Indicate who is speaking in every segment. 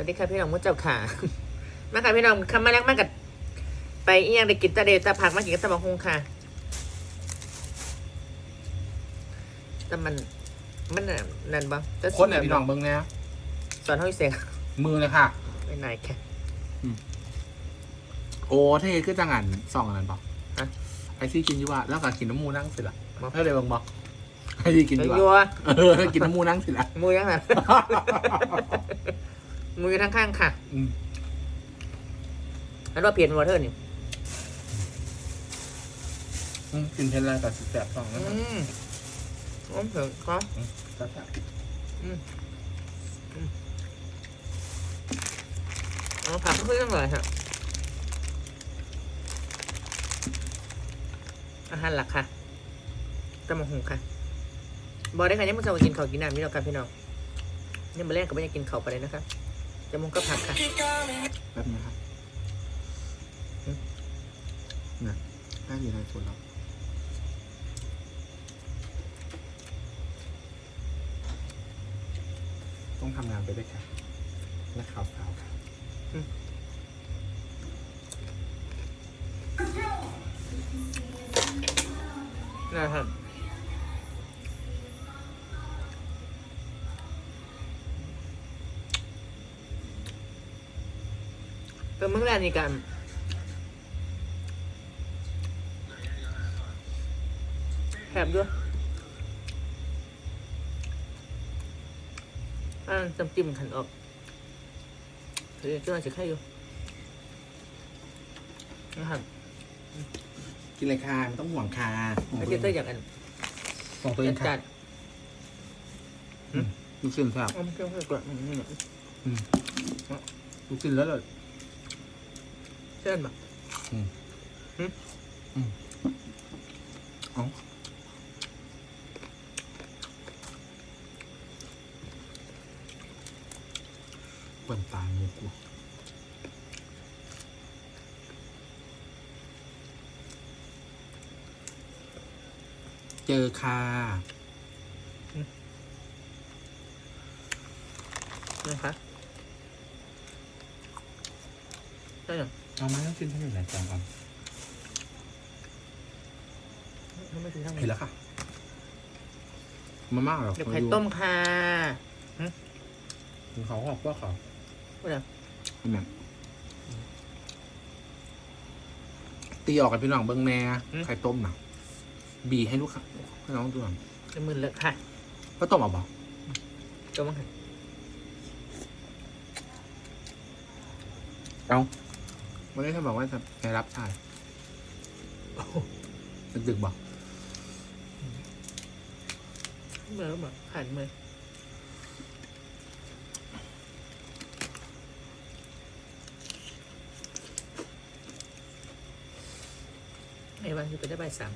Speaker 1: วัสดีค่ะพี่น้องมุ้เจ้าขามาค่ะพี่น้องคำมาแรกมากับไปเอียงได้กินตะเดตะผักมากินกับตะบักฮงค่ะแต่มันมันน่ะนั่นบ่จะ
Speaker 2: คนไหนพี่น้องเบิ้งเนี่ย
Speaker 1: สอนเฮาอีเสียง
Speaker 2: มือเลยค่ะ
Speaker 1: ไม่นายแค่
Speaker 2: โอ้เท่คือจังหันสองอันนั้นบอก
Speaker 1: ฮะ
Speaker 2: ไอซี่กินอยู่ว่าแล้วก็กินน้ำมูนั่งสิละเท่าเดิมบอกไอซี่กินอ
Speaker 1: ไอ้
Speaker 2: ยู่
Speaker 1: ยัว
Speaker 2: ว่าเออกินน้ำมูนั่งสิละ
Speaker 1: มือยังไง มือทั้งข้างค่ะ
Speaker 2: อืม
Speaker 1: แล้วว่าเปลี่ยนวอเทอร์นี่
Speaker 2: อืมกินเทนไรกับสิบแปดสองนะ
Speaker 1: อืมผมถึงก็
Speaker 2: ครับ
Speaker 1: เอาผักขึ้นยังไงครับอาหารหลักค่ะตะมงหงค่ะบอกได้ค่ะยังมึงจะมากินข้าวกินน้ำนี่เรากันพี่น้องนี่มาแรกก็ไม่ยังกินข้าวไปเลยนะครับ จะมงก็ผักค่ะ
Speaker 2: แป๊บนึงครับนี่น่าดีในสุดแล้วต้องทำงานไปด้วยกันและข่าวสาวค่ะ
Speaker 1: นะครับ เป็นเมื่อไรนี่กันแถบด้วยอ่าจำจิ้มขันออกเฮ้ยจ้าจะไข่อยู่นะครับ
Speaker 2: กินเลยค่ะไม่ต้องห่วงค่ะ
Speaker 1: ไอ้เจ้าเต้ยอยากอัน
Speaker 2: ของตัวเอง
Speaker 1: จั
Speaker 2: ค่ะ
Speaker 1: ด
Speaker 2: ลูกชิ้นครับ
Speaker 1: อ้อมเจ้าให้กดนี่เนี่ย
Speaker 2: ลูกชิ้นแล้วเลย
Speaker 1: ชิญมา
Speaker 2: เอาปวนตายเลยกูเจอค่ะ
Speaker 1: นะคะใช่ยัง
Speaker 2: เอามาลูกชิ้นที่อยู่ไหนจองก่อน
Speaker 1: ไม่ถึงทาง
Speaker 2: เห็นแล้วค่ะ มามากหรอ
Speaker 1: เดี๋ยวไข่ต้มค่ะ
Speaker 2: เขาขอบว่าเขา
Speaker 1: พูดอะไร
Speaker 2: เป็นแบบตีออกกันพี่น้องเบิ้งแน่ไข่ต้มน่ะบีให้ลูกค้าให้น้องดูหน่อย
Speaker 1: จะมือเลอะค่ะ
Speaker 2: ก็ต้มเอาบอก
Speaker 1: ต้มมาค่ะ
Speaker 2: เอา วันนี้ท่านบอกว่าจะไปรับชายดึกๆบอก
Speaker 1: มือแล้วแบบหันมือไอ้วันจะไปได้ใบายสาม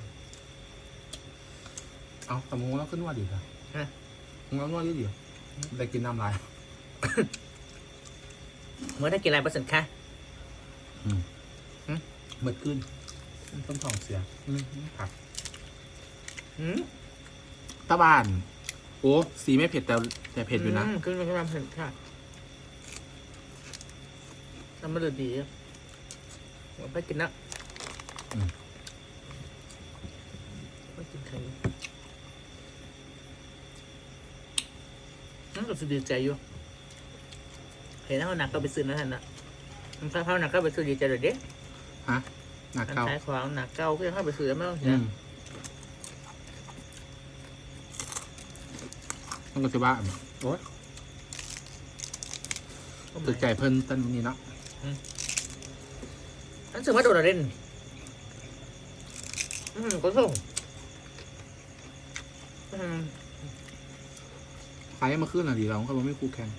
Speaker 2: เอาแต่มึงแล้วขึ้นว่าดีค่ะ
Speaker 1: ฮะ
Speaker 2: มึงแล้วนวดดีดีได้กินน้ำลาย
Speaker 1: เมื่อได้กินอะไรเปอร์เซ็นต์ค่ะ
Speaker 2: เมื่อขึ้นต้นทองเสียอืมผัก
Speaker 1: อืม
Speaker 2: ตะบาน โอ้สีไม่เผ็ดแต่แต่เผ็ดอยู่นะ
Speaker 1: มขึ้นมาขึ้นมาเผ็ดค่ะทำมาเลยดีอะผมไปกินนะ
Speaker 2: อืม
Speaker 1: ไปกินไข่นั่นก็สุดดีใจอยู่เห็นแล้วหนักก็ไปซื้อนั่นน่ะมันถ้าเขาหนักก็ไปซื้อดีใจเลยเด้
Speaker 2: ฮะหนัก
Speaker 1: อัน
Speaker 2: เก้า
Speaker 1: ขายของหนักเก้าก็ยังเข้าไปซื้อแล้วไม่ต้องเสี
Speaker 2: อื
Speaker 1: ย
Speaker 2: มต้องก็จะว่าโอ๊ยตึกใจเพิ่นตันนี้เนาะ
Speaker 1: นั่นซื้อมาโดดเล่นอืมก็ส่งอืม
Speaker 2: ขายมาขึ้นอะดีเราเขาบอกไม่คู่แข่ง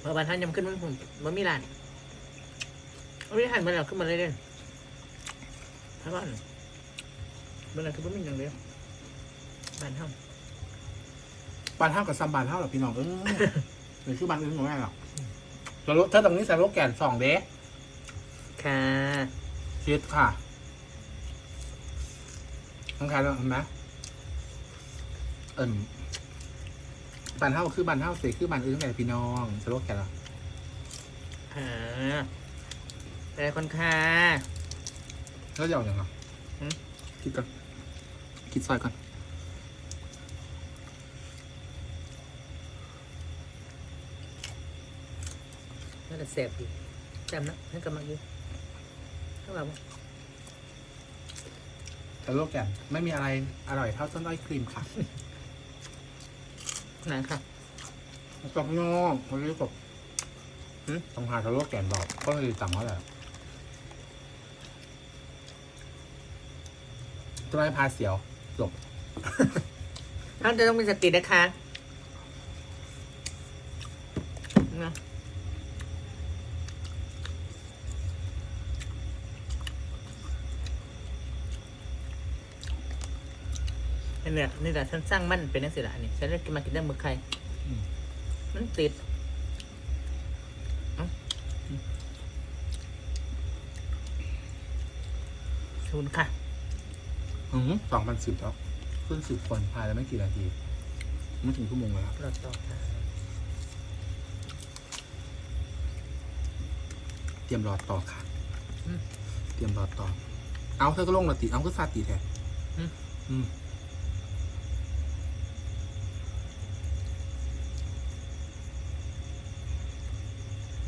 Speaker 1: เพอบันทันยำขึ้นมันผมมันมีร้านมัน ไม่หันมาแล้วขึ้นมาเลยเด่นถ้าบ้านมันอะไรคือมันมีอย่างเดียวบ้านเท่า
Speaker 2: บ้านเท่ากับซัมบานเท่าหรอพี่น้องเออหรือชื่อบ้านอื่นของแม่หรอกสโลถ้าตรงนี้สโลแกนสองเด้
Speaker 1: ค่ะ
Speaker 2: ชิดค่ะทั้งใครแล้วเห็นไหมเอิ่มบ้านเฮาคือบ้านเฮาเสกคือบ้านอื่นไงพี่น้องสโลแกนเหรอ
Speaker 1: อ่า แต่คนค่ะ
Speaker 2: แล้วจะเอาอย่างไร
Speaker 1: หืม
Speaker 2: คิดก่อนคิดซอยก่อน
Speaker 1: น่าจะแสบดีจำนะให้กำลังอยู่ข้างหลังวะ
Speaker 2: สโลแกนไม่มีอะไรอร่อยเท่าต้นอ้อยครีมค่ะ
Speaker 1: ไหนค่ะ
Speaker 2: ตองน้องวันนี้กบต้องหาสโลแกนบอกก็เลยต่ำเขาแหละ ต้นอ้อยพาเสียวจบ
Speaker 1: ท่านจะต้องมีสตินะคะนะนี่แหละนี่แหละฉันสร้างมันเป็นนักศิลป์นี่ฉันได้กินมากินได้มือใคร
Speaker 2: อืม
Speaker 1: มันติดเอ้าชุนค่ะ
Speaker 2: อือสองพันสิบแล้วขึ้นสิบคนพายแล้วไม่กี่นาทีไม่ถึงชั่วโมงเลยครับ
Speaker 1: รอต่อค่ะ
Speaker 2: เตรียมรอต่อค่ะเตรียมรอต่อ เอาเธอก็ลงละติเอาก็ซาติแทนอืม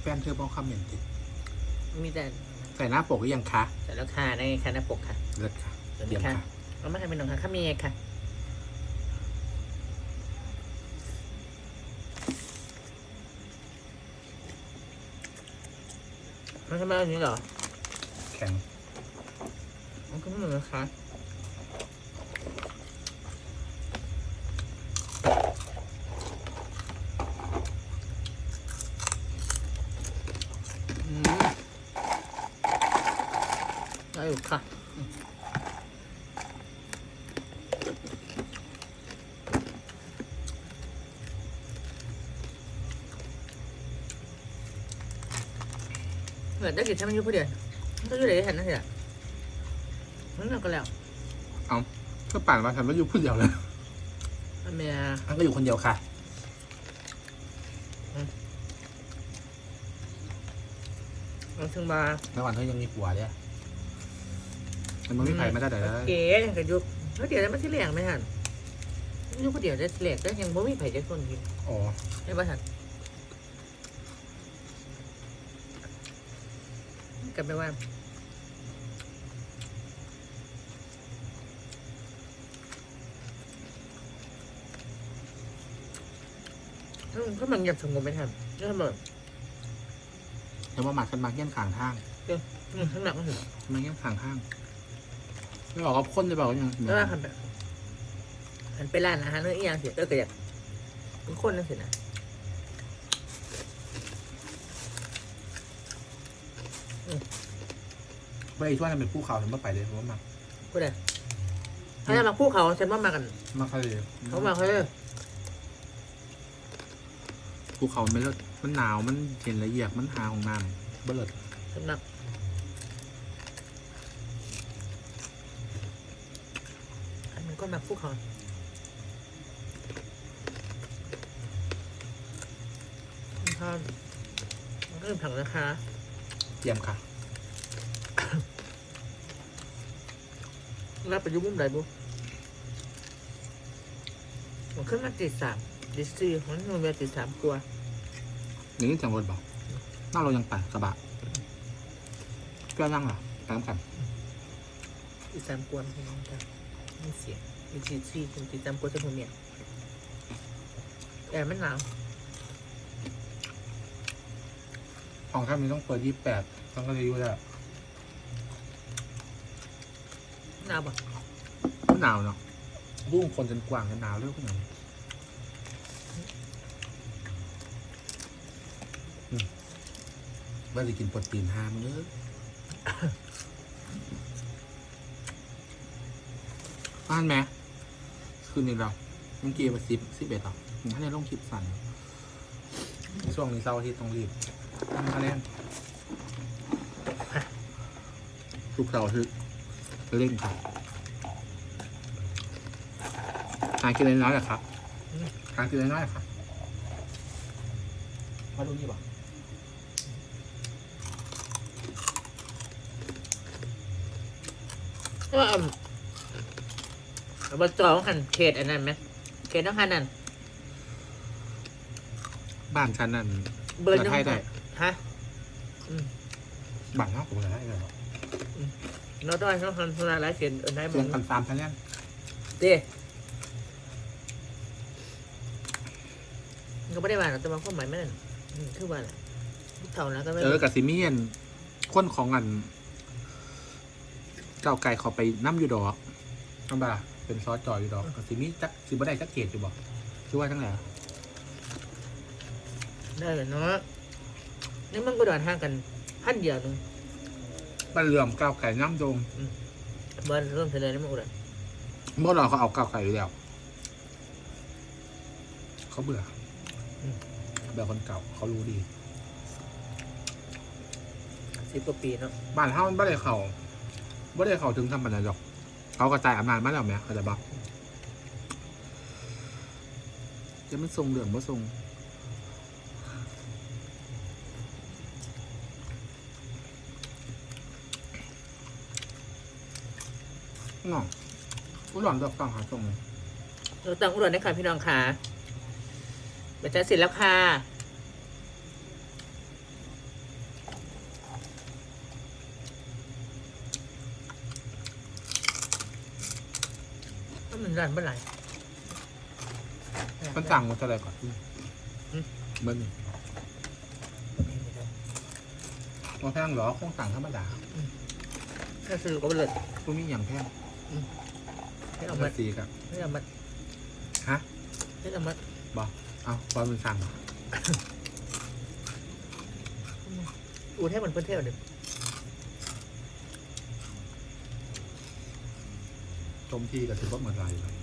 Speaker 2: แฟนเธอบอกคอมเมนต์ติ
Speaker 1: มีแต่
Speaker 2: ใส่หน้าปกหรือยังคะ
Speaker 1: แต่แล้วค่ะในค่ะหน้าปกค่ะ
Speaker 2: เลิศค่ะ
Speaker 1: สวัส
Speaker 2: เต
Speaker 1: ดี
Speaker 2: รียม
Speaker 1: ค่ะ
Speaker 2: ค่ะ
Speaker 1: เอามาทำเป็นหนองค่ะข้ามีค่ะมันทำไมอันนี้เหรอ
Speaker 2: แข็ง
Speaker 1: มันก็ไม่เหมือนนะคะ
Speaker 2: อืม
Speaker 1: ได้อยู่ค่ะ เหมือนได้กินใช่ไหมยุผู้เดียวมันก็อยู่ไหนได้เห็นนั่นสิอะนั่นเราก็แล้ว
Speaker 2: ก็ป่านมาทำแล้วอยู่คนเดียวเลย
Speaker 1: อเมีย
Speaker 2: อันก็อยู่คนเดียวค่ะ
Speaker 1: เราถึงมา
Speaker 2: แล้ววันเธอยังมีผัวเนี่ยมันไม่มีใครไม่ได้แต่ละ
Speaker 1: เก๋ยังกับยุบแล้วเดี๋ยวจะไม่ใช่เหลียงไหมฮันยุบผู้เดียวจะเหลียงก็ยังบ่มีไผ่จะคนกิน
Speaker 2: อ๋อ
Speaker 1: ไม่บ้าฮัน กลับไปว่าอืมก็มันอยากสงบไม่ทันก็ทำแบบ
Speaker 2: แต่ว่าหมักกันมาเงี้ยนขางทาง
Speaker 1: อืมข้างหลังก็ถึง
Speaker 2: มาเงี้ยนขางทางไม่บอกว่าคนจะบอกว่ายัง
Speaker 1: แล้วว่าหันไปหันไปร้านอาหารเรื่องอีหยังเสียเออก็อยากเป็นคนนั่นสินะ
Speaker 2: ไปอีกช่วงนั้นเป็นผู้เขาถึงมาไปเลยเพราะว่ามา
Speaker 1: พูดเลยถ้าจะมาคู่เขาฉันว่ามากัน
Speaker 2: มาทะเล
Speaker 1: เขามาเขาเลย
Speaker 2: ภูเขามันเลิศมันหนาวมันเย็นละเอียดมันหาของน้ำเบิด
Speaker 1: สำนักอันมันก็มาคู่เขาท่านเริ่มถังนะคะ
Speaker 2: เตรียมค่ะ
Speaker 1: รับประยุกต์มุมไหนบุมันขึ้นมาติดสามดิสซี่มันมันมีติดสามกลัว
Speaker 2: อย่างนี้เสียงรถบอกนั่งเรายังไปกระบะเพื่อนนั่งเหรอตามกัน
Speaker 1: ติดสามกลัวมันเป็นยังไงครับมีเสียงมีดิสซี่เป็นติดสามกลัวจะหัวเมียแต่มันหนาว
Speaker 2: ของท่านนี้ต้องเปิดยี่แปดต้องก็จะยุ่แล้ว
Speaker 1: หนาวปะ
Speaker 2: มันหนาวเนาะบุ้งคนจนกว้างกันหนาวเรื่องขนาดนี้อืมว่าจะกินโปรตีนห้ามันเลยบ้านไหมคืนนี้เราเมื่อกี้มาสิบสิบเอ็ดหรอผมให้ในลงคลิปสั่นช่วงนี้เศร้าร์อาที่ต้องรีบทำคะแนนทุกเสาร์อาที่ เล่นครับหากินน้อยๆเหรอครับหากินน้อยๆเหรอครับมาดูนี่ป่ะ
Speaker 1: ว่าอืมอบจของหันเขตอันนั้นไหมเขตต้องหันนั่น
Speaker 2: บ้านฉันนั่น
Speaker 1: เบอร์
Speaker 2: เปิดให้ได้
Speaker 1: ฮะ
Speaker 2: บ้านเขาผมเลยให้เลย
Speaker 1: เราต้องต้องหันสุราหลายเขตเอันไหน
Speaker 2: เสี
Speaker 1: มึ
Speaker 2: ยง
Speaker 1: ง
Speaker 2: กันตามคะแนน
Speaker 1: เด้ก็ไม่ได้ว่าหรอกแต่ว่าความหมายไม่นั่นอืมคือว่าแหละเท่านั้นก็ไม่
Speaker 2: เออกับซิเมียนคนของอันเจ้าไก่เขาไปน้ำอยู่ดอกน้ำบ่าเป็นซอสจอยอยู่ดอกกับซิมีจักซิบ่ได้จักเกตอยู่บอกชื่อว่าทั้งไหน
Speaker 1: ได้เลยเนาะนี่มันก็เดินห่างกันพันเดียวหนึง
Speaker 2: บ้านเรื่อมก้าวไก่น้ำโดง
Speaker 1: เบิร์เริ่มเฉลยนี่มันอุดร
Speaker 2: เมื่อเราเขาเอาก้าวไก่อยู่แล้ว เขาเบื่ออแบบคนเก่าเขารู้ดี
Speaker 1: สิบกว่าปีเนาะ
Speaker 2: บ้านเฮามันไม่ได้เขาไม่ได้เขาถึงทำปัญญาหรอก เขากระจายอำนาจมาแล้วไหมเขาใจะบอกจะไม่ทรงเหลืองว่าทรง น้องผู้หลอนดอกฟังหาทรงเลย
Speaker 1: เราตั้งอุดรได้ค่ะพี่น้องค่ะบัตรเสร็จแล้วค่ะก็มันรันเมื่อไหร่
Speaker 2: มันสั่งมันจะอะไรก่อน
Speaker 1: อืม
Speaker 2: เมื่อนี่ตัวแพงเหรอคงสั่งธรรมดา
Speaker 1: ถ้าซื้อก็ไปเลย
Speaker 2: พวกนี้อย่างแพง
Speaker 1: ให้เอา
Speaker 2: เมื่
Speaker 1: มา
Speaker 2: อสีครับ
Speaker 1: ให้เอามา
Speaker 2: ฮะ
Speaker 1: ให้เอามา
Speaker 2: บอกเอาบอลมันสั่ง
Speaker 1: อูดให้มันเพื่อนเที่ยวหนึ่ง
Speaker 2: จมที่กับถือว่าเหมือนไรเลย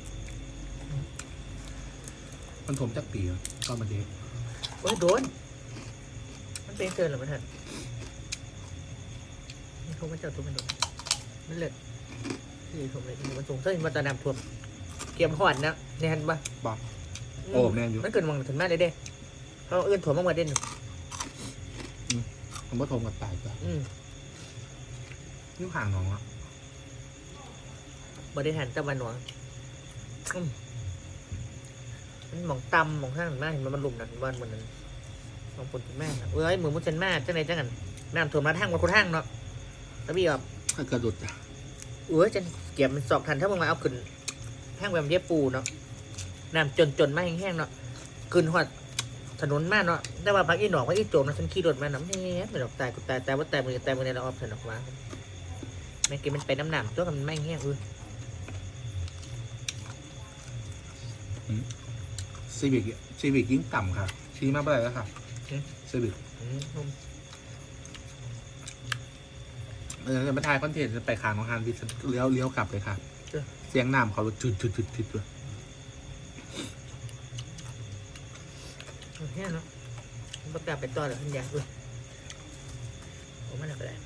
Speaker 2: มันถมจักปีอะตอนมันเด็ก
Speaker 1: โอ้ยโดน มันเป็นเกินหรือมันทันนี่เขาไม่เจ้าตัวมันโดนมันเลิศ ที่ผมเลยมันสูงเส้นมันตะนำท่วมเกียมหอดนะในหันปะ
Speaker 2: บอกโอ้แม่นอยู่
Speaker 1: มันเกินวังถึงมากเลยเด้เขาเอื้อนถ่วมมากกว่าเด่น
Speaker 2: ผมว่าถมกับตายจ้ะ
Speaker 1: อืม
Speaker 2: นิ้วห่างน้องอะ
Speaker 1: บริหารตะวันหวงอืมมันหมองตำหมองข้างหน้าเห็นมันมันหลุมนั่นวันเหมือนนั้นมองปนถึงแม่น่ะเอ้ยมือมุดเซนมาจังไหนจังกันน้ำถ่วมมาทางมันคนทางเนาะแล้วพี่ออก
Speaker 2: ถ้าเกิดหลุดอะ
Speaker 1: เอ้ยจะเก็บมันสอบทันถ้ามึงมาเอาขึ้นแห้งแบบเรียบปูเนาะน้ำจนจนๆมาแห้งๆเนาะขึ้นหอดถนนมากเนาะแต่ว่าพักอีหนอกพักอีโจมนะฉันขี่รถมาน้ำแห้งไม่ดอกตายกูตายตายว่าตายมือตายมือในเราออกถนนมาแม่งกินมันไปน้ำหนามตัวกันมันไม่แห้งเออ
Speaker 2: ซีวิกซีวิกยิ่งต่ำค่ะ ชี้มาเมื่อไหร่แล้วค่ะซีวิก
Speaker 1: อืมนุ่ม
Speaker 2: เออจะมาถ่ายคอนเทนต์จะไปขางของฮานวิทเลี้ยวเลี้ยวกลับเลยค่ะเสียงน้ำเขาจุดจุดจุดจุดจุด
Speaker 1: แห้งเนาะมันประกาศไปต่อเลยทันยาเออโอ้ไม่หนักเลย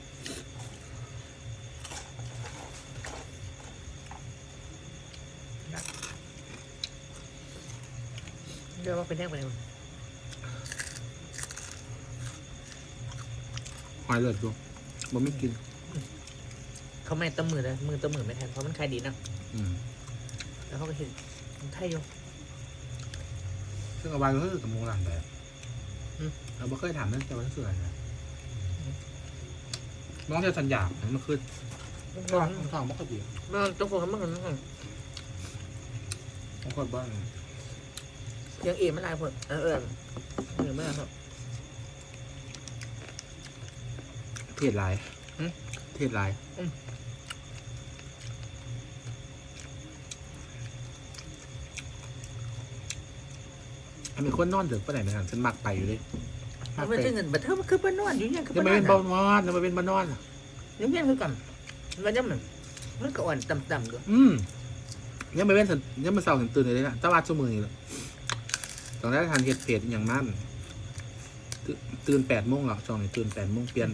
Speaker 1: เดี๋ยวว่าเป็นแห้งไปเลยมั้ง
Speaker 2: หอยเลือดดูมันไม่กิน
Speaker 1: เขาไม่ต้มมือเลยมือต้มมือไม่แทนเพราะมันขายดีเนาะ
Speaker 2: อืม
Speaker 1: แล้วเขาก็เห็นมันไทยอยู่
Speaker 2: ซึ่งเอาไว้ก็คือกับมงหลังแบบ
Speaker 1: อืม
Speaker 2: เราไม่เคยถามเรื่องจะวันเสื่อนะน้องจะสัญญามันคือ
Speaker 1: มัน
Speaker 2: ก็ทองไม่ค่อยดี
Speaker 1: มันต้องคนมันมัน
Speaker 2: บางคนบ้าง
Speaker 1: ยังเอ็มไม่ได้พอเออเออเออไม่ได้ครับ
Speaker 2: เทศลายเทศลาย
Speaker 1: อืม
Speaker 2: อันเป็นคนนอนเดือดปะไหนเหมือนกันฉันมักไปอยู่ดิมัก
Speaker 1: มัน
Speaker 2: ไป
Speaker 1: จะเงินบัตเทอร์มันคือบ้านนอนอยู่ยังคือ
Speaker 2: ยัง
Speaker 1: บ้าน
Speaker 2: ไม่
Speaker 1: น
Speaker 2: เป็น
Speaker 1: อน
Speaker 2: บ้านนอนยังไม่เป็นบ้านนอนอะ
Speaker 1: ยังยังคือกันมันยังมันมันก็อ่อนต่ำๆอยู่
Speaker 2: อืมยังไม่เป็นสันยังไม่เศร้าถึงตื่นเลยนะตะวัดชั่วโมงนี่แหละตอนแรกทานเห็ดเผ็ดอย่างนั้นตื่นตื่นแปดโมงหรอช่วงนี้ตื่นแปดโมงเปลี่ยน